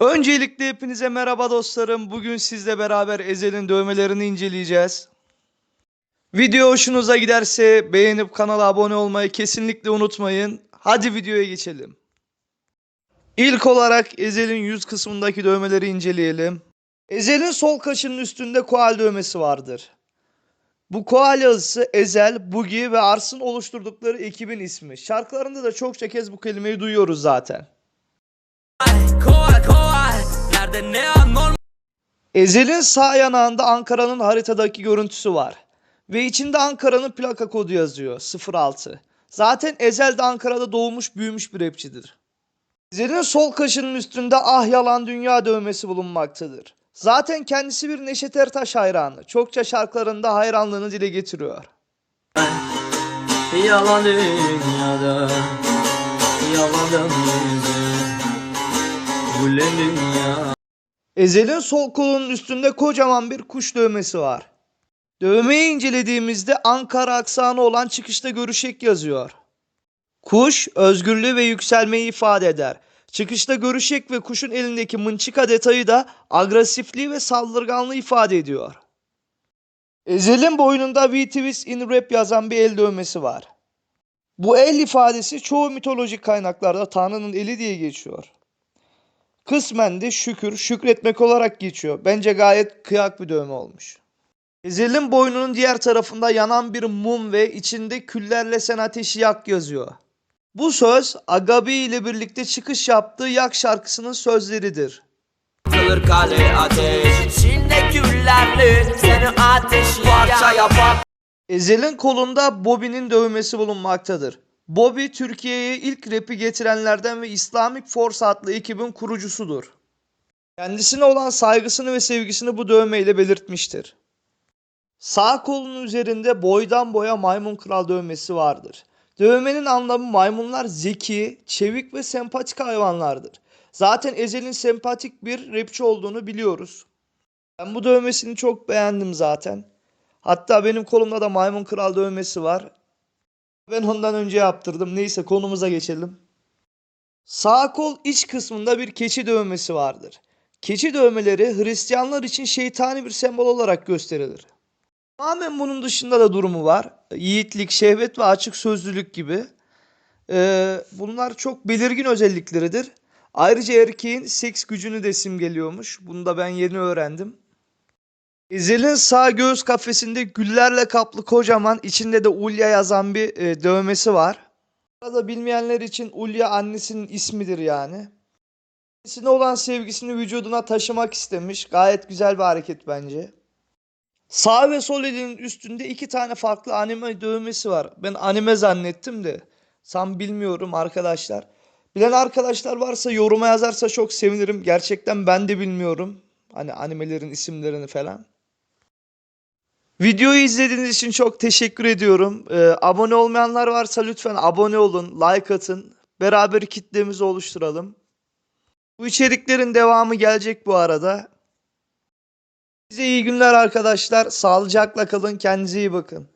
Öncelikle hepinize merhaba dostlarım. Bugün sizle beraber Ezel'in dövmelerini inceleyeceğiz. Video hoşunuza giderse beğenip kanala abone olmayı kesinlikle unutmayın. Hadi videoya geçelim. İlk olarak Ezel'in yüz kısmındaki dövmeleri inceleyelim. Ezel'in sol kaşının üstünde koal dövmesi vardır. Bu koal yazısı Ezel, Bugi ve Ars'ın oluşturdukları ekibin ismi. Şarkılarında da çokça kez bu kelimeyi duyuyoruz zaten. Koal koal Nerede ne anormal Ezel'in sağ yanağında Ankara'nın haritadaki görüntüsü var. Ve içinde Ankara'nın plaka kodu yazıyor 06. Zaten Ezel de Ankara'da doğmuş büyümüş bir rapçidir. Ezel'in sol kaşının üstünde ah yalan dünya dövmesi bulunmaktadır. Zaten kendisi bir Neşet Ertaş hayranı. Çokça şarkılarında hayranlığını dile getiriyor. Yalan dünyada Yalan dünya Ezel'in sol kolunun üstünde kocaman bir kuş dövmesi var. Dövmeyi incelediğimizde Ankara aksanı olan çıkışta görüşek yazıyor. Kuş özgürlüğü ve yükselmeyi ifade eder. Çıkışta görüşek ve kuşun elindeki mınçıka detayı da agresifliği ve saldırganlığı ifade ediyor. Ezel'in boynunda We Twist in Rap yazan bir el dövmesi var. Bu el ifadesi çoğu mitolojik kaynaklarda Tanrı'nın eli diye geçiyor. Kısmen de şükür, şükretmek olarak geçiyor. Bence gayet kıyak bir dövme olmuş. Ezel'in boynunun diğer tarafında yanan bir mum ve içinde küllerle sen ateşi yak yazıyor. Bu söz Agabi ile birlikte çıkış yaptığı Yak şarkısının sözleridir. Atılır kale ateş İçinde küllerli Seni yapar Ezel'in kolunda Bobby'nin dövmesi bulunmaktadır. Bobby Türkiye'ye ilk rapi getirenlerden ve Islamic Force adlı ekibin kurucusudur. Kendisine olan saygısını ve sevgisini bu dövmeyle belirtmiştir. Sağ kolunun üzerinde boydan boya maymun kral dövmesi vardır. Dövmenin anlamı maymunlar zeki, çevik ve sempatik hayvanlardır. Zaten Ezel'in sempatik bir rapçi olduğunu biliyoruz. Ben bu dövmesini çok beğendim zaten. Hatta benim kolumda da maymun kral dövmesi var. Ben ondan önce yaptırdım. Neyse konumuza geçelim. Sağ kol iç kısmında bir keçi dövmesi vardır. Keçi dövmeleri Hristiyanlar için şeytani bir sembol olarak gösterilir. Tamamen bunun dışında da durumu var. Yiğitlik, şehvet ve açık sözlülük gibi. Ee, bunlar çok belirgin özellikleridir. Ayrıca erkeğin seks gücünü de simgeliyormuş. Bunu da ben yeni öğrendim. Ezel'in sağ göğüs kafesinde güllerle kaplı kocaman içinde de Ulya yazan bir e, dövmesi var. Arada bilmeyenler için Ulya annesinin ismidir yani. Annesine olan sevgisini vücuduna taşımak istemiş. Gayet güzel bir hareket bence. Sağ ve sol elinin üstünde iki tane farklı anime dövmesi var. Ben anime zannettim de. Sam bilmiyorum arkadaşlar. Bilen arkadaşlar varsa yoruma yazarsa çok sevinirim. Gerçekten ben de bilmiyorum. Hani animelerin isimlerini falan. Videoyu izlediğiniz için çok teşekkür ediyorum. Ee, abone olmayanlar varsa lütfen abone olun, like atın. Beraber kitlemizi oluşturalım. Bu içeriklerin devamı gelecek bu arada. Size iyi günler arkadaşlar. Sağlıcakla kalın. Kendinize iyi bakın.